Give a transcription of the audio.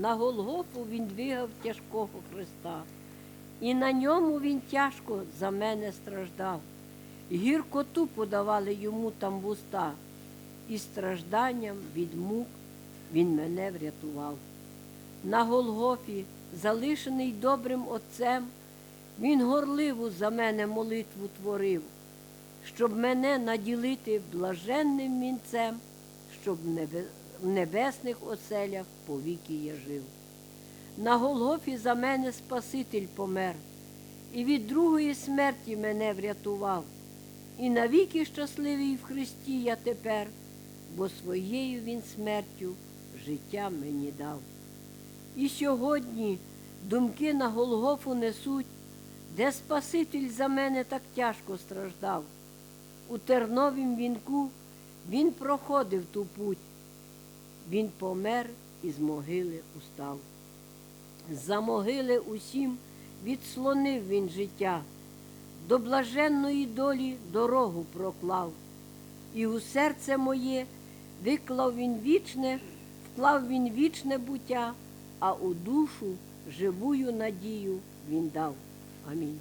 на Голгофу він двигав тяжкого Христа, і на ньому він тяжко за мене страждав. Гіркоту подавали йому там вуста, і стражданням від мук він мене врятував. На Голгофі, залишений добрим отцем, він горливу за мене молитву творив, щоб мене наділити блаженним вінцем, щоб небе- в небесних оселях повіки я жив. На Голгофі за мене Спаситель помер, і від другої смерті мене врятував. І навіки щасливий в Христі я тепер, бо своєю він смертю життя мені дав. І сьогодні думки на Голгофу несуть, де Спаситель за мене так тяжко страждав. У терновім вінку він проходив ту путь, він помер і з могили устав. За могили усім відслонив він життя, до блаженної долі дорогу проклав, і у серце моє виклав він вічне, вклав він вічне буття, а у душу живую надію він дав. Амінь.